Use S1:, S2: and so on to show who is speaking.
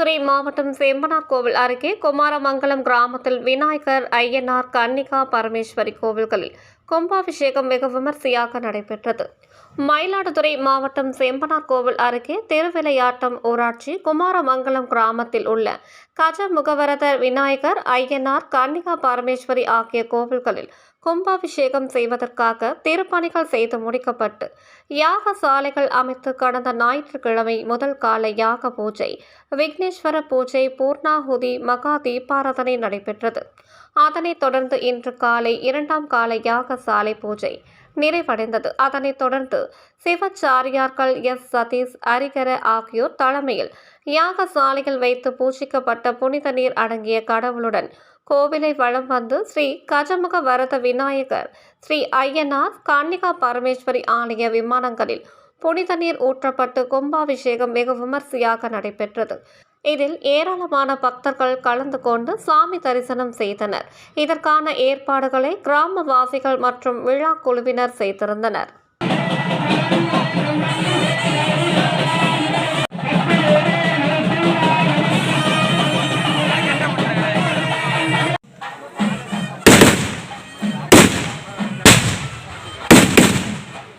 S1: மாவட்டம் செம்பனார் கோவில் அருகே குமாரமங்கலம் கிராமத்தில் விநாயகர் ஐயனார் கன்னிகா பரமேஸ்வரி கோவில்களில் கும்பாபிஷேகம் வெகு விமர்சையாக நடைபெற்றது. மயிலாடுதுறை மாவட்டம் செம்பனார் கோவில் அருகே திருவிளையாட்டம் ஊராட்சி குமாரமங்கலம் கிராமத்தில் உள்ள கஜ முகவரதர் விநாயகர் ஐயனார் கன்னிகா பரமேஸ்வரி ஆகிய கோவில்களில் கும்பாபிஷேகம் செய்வதற்காக திருப்பணிகள் செய்து முடிக்கப்பட்டு யாக சாலைகள் அமைத்து கடந்த ஞாயிற்றுக்கிழமை முதல் கால யாக பூஜை விக்னேஸ்வர பூஜை பூர்ணாகுதி மகா தீபாராதனை நடைபெற்றது. அதனைத் தொடர்ந்து இன்று காலை இரண்டாம் கால யாக சாலை பூஜை நிறைவடைந்தது. அதனைத் தொடர்ந்து சிவச்சாரியார்கள் எஸ். சதீஷ் அரிகர ஆகியோர் தலைமையில் யாக சாலையில் வைத்து பூஜிக்கப்பட்ட புனித நீர் அடங்கிய கடவுளுடன் கோவிலை வலம் வந்து ஸ்ரீ கஜமுக வரத விநாயகர் ஸ்ரீ ஐயனார் கன்னிகா பரமேஸ்வரி ஆலய விமானங்களில் புனித நீர் ஊற்றப்பட்டு கும்பாபிஷேகம் மிக விமர்சையாக நடைபெற்றது. இதில் ஏராளமான பக்தர்கள் கலந்து கொண்டு சுவாமி தரிசனம் செய்தனர். இதற்கான ஏற்பாடுகளை கிராமவாசிகள் மற்றும் விழா குழுவினர் செய்திருந்தனர்.